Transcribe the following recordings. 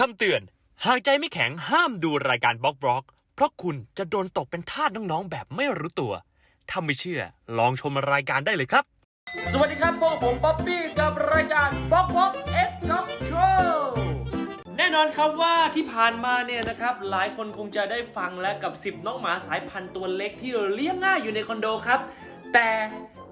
คำเตือน หากใจไม่แข็งห้ามดูรายการบล็อกบล็อก เพราะคุณจะโดนตกเป็นทาสน้องๆ แบบไม่รู้ตัว ถ้าไม่เชื่อ ลองชมรายการได้เลยครับ สวัสดีครับพวกผมป๊อปปี้กับรายการบ๊อกบ๊อกเอ็กซ์ท็อปโชแน่นอนครับว่าที่ผ่านมาเนี่ยนะครับ หลายคนคงจะได้ฟังแล้วกับ 10 น้องหมาสายพันธุ์ตัวเล็กที่เลี้ยงง่ายอยู่ในคอนโดครับ แต่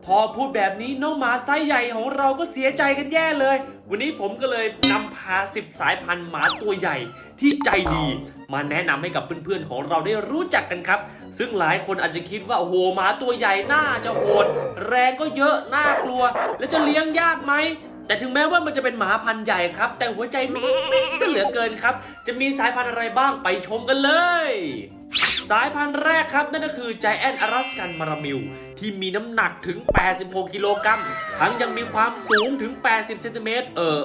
พอพูดแบบนี้น้องหมาไซส์ใหญ่ของเราก็เสียใจกันแย่เลย วันนี้ผมก็เลยนำพา 10 สายพันธุ์หมาตัวใหญ่ที่ใจดี มาแนะนำให้กับเพื่อนๆของเราได้รู้จักกันครับ ซึ่งหลายคนอาจจะคิดว่าโอ้โหหมาตัวใหญ่น่าจะโหด แรงก็เยอะน่ากลัว แล้วจะเลี้ยงยากไหมแต่ถึงแม้ว่ามันจะเป็นหมาพันธุ์ใหญ่ครับ แต่หัวใจไม่ซะเหลือเกินครับ จะมีสายพันธุ์อะไรบ้างไปชมกันเลย สายพันธุ์แรกครับนั่นก็คือ Giant Alaskan Maramil ที่มีน้ำหนักถึง 86 กิโลกรัม ทั้งยังมีความสูงถึง 80 เซนติเมตร เออ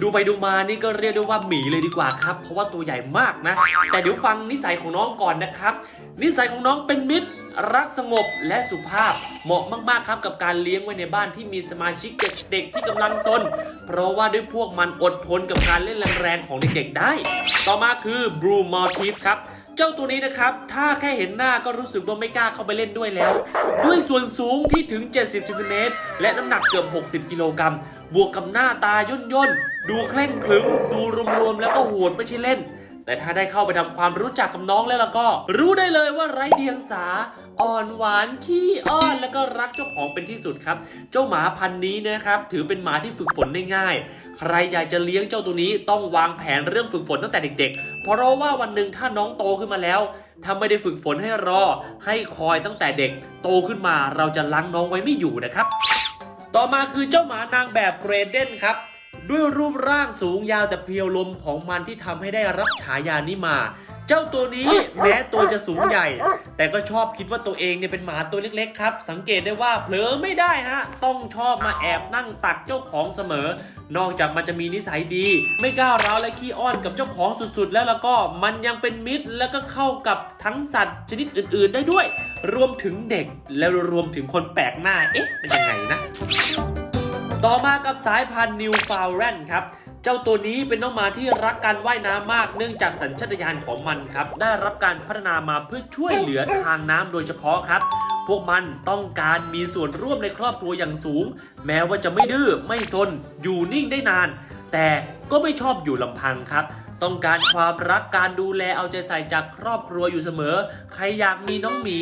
ดูไปดูมานี่ก็เรียกได้ว่าหมีเลยดีกว่าครับ เพราะว่าตัวใหญ่มากนะ แต่เดี๋ยวฟังนิสัยของน้องก่อนนะครับ นิสัยของน้องเป็นมิตร รักสงบและสุภาพ เหมาะมากๆครับกับการเลี้ยงไว้ในบ้านที่มีสมาชิกเด็กๆที่กำลังซน เพราะว่าด้วยพวกมันอดทนกับการเล่นแรงๆของเด็กๆได้ ต่อมาคือ Blue Maltese ครับ เจ้าตัวนี้นะครับ ถ้าแค่เห็นหน้าก็รู้สึกว่าไม่กล้าเข้าไปเล่นด้วยแล้ว ด้วยส่วนสูงที่ถึง 70ซนติเมตรและน้ำหนักเกือบ 60 กิโลกรัม บวกกับหน้าตาย่นย่นๆดูเคร่งขรึมดูรวมๆแล้วก็โหดไม่ใช่เล่น แต่ถ้าได้เข้าไปทำความรู้จักกับน้องแล้วก็ รู้ได้เลยว่าไร้เดียงสาอ่อนหวานขี้อ้อนแล้วก็รักเจ้าของเป็นที่สุดครับ เจ้าหมาพันธุ์นี้นะครับถือเป็นหมาที่ฝึกฝนได้ง่าย ใครอยากจะเลี้ยงเจ้าตัวนี้ต้องวางแผนเรื่องฝึกฝนตั้งแต่เด็ก ๆ เพราะว่าวันหนึ่งถ้าน้องโตขึ้นมาแล้วถ้าไม่ได้ฝึกฝนให้รอ ให้คอยตั้งแต่เด็ก โตขึ้นมาเราจะล้างน้องไว้ไม่อยู่นะครับ ต่อมาคือเจ้าหมานางแบบเกรเดนครับ ด้วยรูปร่างสูงยาวแต่เพรียวลมของมันที่ทำให้ได้รับฉายานี้มา เจ้าตัวนี้แม้ตัวจะสูงใหญ่ แต่ก็ชอบคิดว่าตัวเองเนี่ยเป็นหมาตัวเล็กๆครับ สังเกตได้ว่าเผลอไม่ได้ฮะ ต้องชอบมาแอบนั่งตักเจ้าของเสมอ นอกจากมันจะมีนิสัยดี ไม่ก้าวร้าวและขี้อ้อนกับเจ้าของสุดๆ แล้วแล้วก็มันยังเป็นมิตรแล้วก็เข้ากับทั้งสัตว์ชนิดอื่นๆ ได้ด้วย รวมถึงเด็กแล้วรวมถึงคนแปลกหน้าเอ๊ะเป็นยังไงนะ ต่อมากับสายพันธุ์นิวฟาวแลนด์ครับเจ้าตัวนี้เป็นน้องหมาที่รักการว่ายน้ำมากเนื่องจากสัญชาตญาณของมันครับ ได้รับการพัฒนามาเพื่อช่วยเหลือทางน้ำโดยเฉพาะครับ พวกมันต้องการมีส่วนร่วมในครอบครัวอย่างสูง แม้ว่าจะไม่ดื้อไม่ซนอยู่นิ่งได้นาน แต่ก็ไม่ชอบอยู่ลำพังครับต้องการความรักการดูแลเอาใจใส่จากครอบครัวอยู่เสมอ ใครอยากมีน้องหมี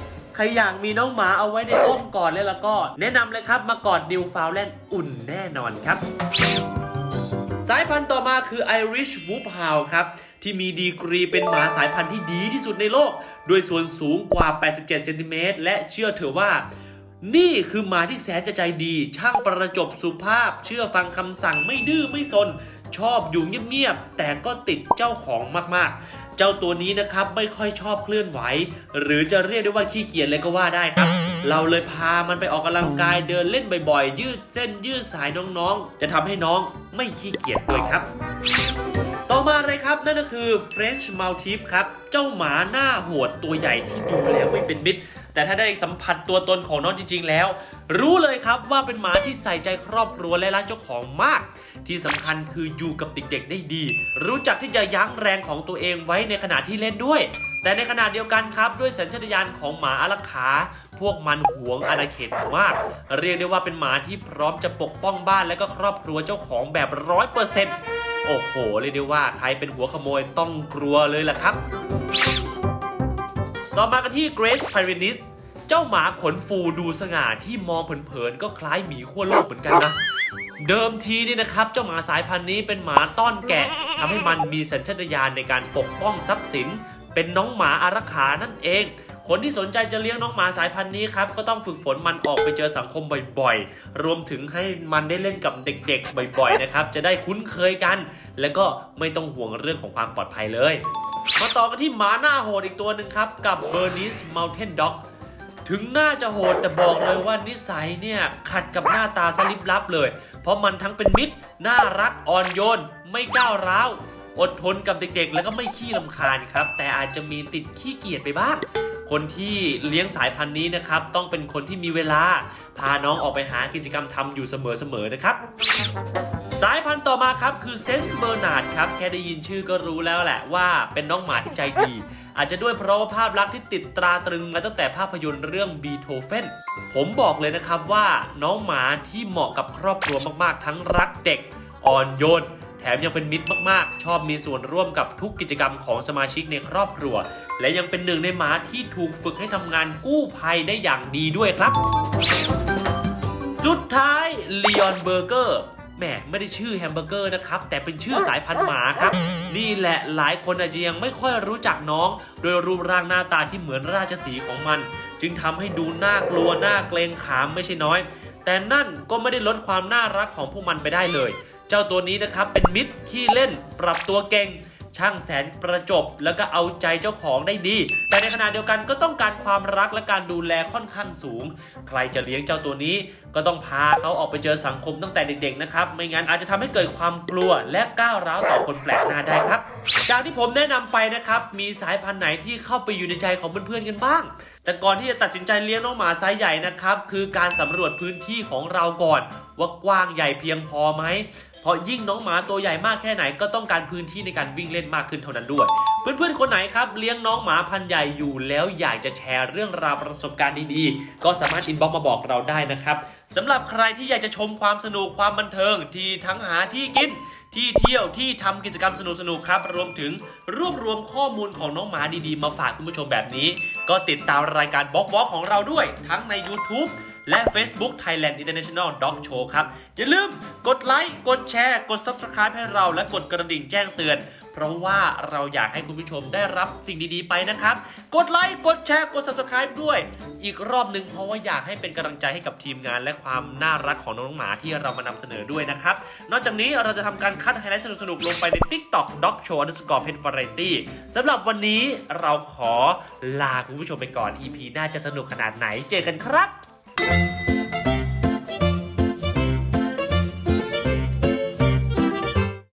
เรอยากมีน้องหมาเอาไว้ในอ้อมกอดเลยแล้วก็ แนะนำเลยครับมากอดนิวฟาวแลนด์อุ่นแน่นอนครับ สายพันธุ์ต่อมาคือ Irish Wolfhound ครับที่มีดีกรีเป็นหมาสายพันธุ์ที่ดีที่สุดในโลกด้วยส่วนสูงกว่า 87 เซนติเมตร และเชื่อเถอะว่า นี่คือหมาที่แสนจะใจดี ช่างประจบสุภาพ เชื่อฟังคำสั่งไม่ดื้อไม่ซนชอบอยู่เงียบๆ แต่ก็ติดเจ้าของมากๆ เจ้าตัวนี้นะครับไม่ค่อยชอบเคลื่อนไหว หรือจะเรียกได้ว่าขี้เกียจเลยก็ว่าได้ครับ เราเลยพามันไปออกกำลังกายเดินเล่นบ่อยๆ ยืดเส้นยืดสายน้องๆ จะทำให้น้องไม่ขี้เกียจด้วยครับ ต่อมาเลยครับนั่นก็คือ French Maltese ครับ เจ้าหมาหน้าโหดตัวใหญ่ที่ดูแล้วไม่เป็นมิตร แต่ถ้าได้สัมผัสตัวตนของน้องจริง ๆ แล้ว รู้เลยครับว่าเป็นหมาที่ใส่ใจครอบครัวและรักเจ้าของมาก ที่สำคัญคืออยู่กับเด็กๆได้ดี รู้จักที่จะยั้งแรงของตัวเองไว้ในขณะที่เล่นด้วย แต่ในขณะเดียวกันครับ ด้วยสัญชาตญาณของหมาอารักขา พวกมันหวงอาณาเขตมาก เรียกได้ว่าเป็นหมาที่พร้อมจะปกป้องบ้านและก็ครอบครัวเจ้าของแบบร้อยเปอร์เซ็นต์โอ้โหเรียกได้ว่าใครเป็นหัวขโมยต้องกลัวเลยล่ะครับ ต่อมากันที่ Grace p y r e n i s เจ้าหมาขนฟูดูสง่าที่มองเผินๆก็คล้ายหมีขั้วโลกเหมือนกันนะ เดิมทีนี่นะครับ เจ้าหมาสายพันธุ์นี้เป็นหมาต้อนแกะทำให้มันมีสัญชาตญาณในการปกป้องทรัพย์สิน เป็นน้องหมาอารักขานั่นเองคนที่สนใจจะเลี้ยงน้องหมาสายพันธุ์นี้ครับก็ต้องฝึกฝนมันออกไปเจอสังคมบ่อยๆ รวมถึงให้มันได้เล่นกับเด็กๆ บ่อยๆนะครับจะได้คุ้นเคยกัน แล้วก็ไม่ต้องห่วงเรื่องของความปลอดภัยเลย มาต่อกันที่หมาหน้าโหดอีกตัวหนึ่งครับ กับเบอร์นิสมัลเทนด็อกถึงหน้าจะโหดแต่บอกเลยว่านิสัยเนี่ยขัดกับหน้าตาสลิปลับเลย เพราะมันทั้งเป็นมิตร น่ารักอ่อนโยน ไม่ก้าวร้าว อดทนกับเด็กๆ แล้วก็ไม่ขี้ลำคาญครับ แต่อาจจะมีติดขี้เกียจไปบ้าง คนที่เลี้ยงสายพันธุ์นี้นะครับ ต้องเป็นคนที่มีเวลา พาน้องออกไปหากิจกรรมทำอยู่เสมอๆนะครับ สายพันธุ์ต่อมาครับคือเซนต์เบอร์นาร์ดครับ แค่ได้ยินชื่อก็รู้แล้วแหละว่าเป็นน้องหมาที่ใจดี อาจจะด้วยเพราะว่าภาพลักษณ์ที่ติดตราตรึงมาตั้งแต่ภาพยนตร์เรื่องบีโธเฟนผมบอกเลยนะครับว่าน้องหมาที่เหมาะกับครอบครัวมากๆ ทั้งรักเด็กอ่อนโยน แถมยังเป็นมิตรมากๆ ชอบมีส่วนร่วมกับทุกกิจกรรมของสมาชิกในครอบครัว และยังเป็นหนึ่งในหมาที่ถูกฝึกให้ทำงานกู้ภัยได้อย่างดีด้วยครับ สุดท้ายลีออนเบอร์เกอร์แหมไม่ได้ชื่อแฮมเบอร์เกอร์นะครับ แต่เป็นชื่อสายพันธุ์หมาครับ นี่แหละหลายคนอาจจะยังไม่ค่อยรู้จักน้อง โดยรูปร่างหน้าตาที่เหมือนราชสีของมัน จึงทำให้ดูน่ากลัวน่าเกรงขามไม่ใช่น้อย แต่นั่นก็ไม่ได้ลดความน่ารักของพวกมันไปได้เลย เจ้าตัวนี้นะครับเป็นมิตรที่เล่นปรับตัวเก่งช่างแสนประจบแล้วก็เอาใจเจ้าของได้ดี แต่ในขณะเดียวกันก็ต้องการความรักและการดูแลค่อนข้างสูง ใครจะเลี้ยงเจ้าตัวนี้ ก็ต้องพาเขาออกไปเจอสังคมตั้งแต่เด็กๆนะครับ ไม่งั้นอาจจะทำให้เกิดความกลัวและก้าวร้าวต่อคนแปลกหน้าได้ครับ จากที่ผมแนะนำไปนะครับ มีสายพันธุ์ไหนที่เข้าไปอยู่ในใจของเพื่อนๆกันบ้าง แต่ก่อนที่จะตัดสินใจเลี้ยงน้องหมาไซส์ใหญ่นะครับคือการสำรวจพื้นที่ของเราก่อน ว่ากว้างใหญ่เพียงพอไหม เพราะยิ่งน้องหมาตัวใหญ่มากแค่ไหนก็ต้องการพื้นที่ในการวิ่งเล่นมากขึ้นเท่านั้นด้วย เพื่อนๆคนไหนครับเลี้ยงน้องหมาพันใหญ่อยู่แล้วอยากจะแชร์เรื่องราวประสบการณ์ดีๆ ก็สามารถอินบ็อกมาบอกเราได้นะครับสำหรับใครที่อยากจะชมความสนุกความบันเทิงที่ทั้งหาที่กินที่เที่ยวที่ทำกิจกรรมสนุกๆครับ รวมถึงรวบรวมข้อมูลของน้องหมาดีๆ มาฝากคุณผู้ชมแบบนี้ ก็ติดตามรายการบล็อกบล็อกของเราด้วย ทั้งใน YouTube และ Facebook Thailand International Dog Show ครับ อย่าลืมกดไลค์กดแชร์ กด Subscribe ให้เราและกดกระดิ่งแจ้งเตือน เพราะว่าเราอยากให้คุณผู้ชมได้รับสิ่งดีๆไปนะครับ กดไลค์กดแชร์กด Subscribe ด้วย อีกรอบหนึ่งเพราะว่าอยากให้เป็นกำลังใจให้กับทีมงาน และความน่ารักของน้องหมาที่เรามานำเสนอด้วยนะครับ นอกจากนี้เราจะทำการคัดไฮไลท์สนุกๆลงไปใน TikTok Dog Show Underscore Pet Variety สำหรับวันนี้เราขอลาคุณผู้ชมไปก่อน EP น่าจะสนุกขนาดไหนเจอกันครับ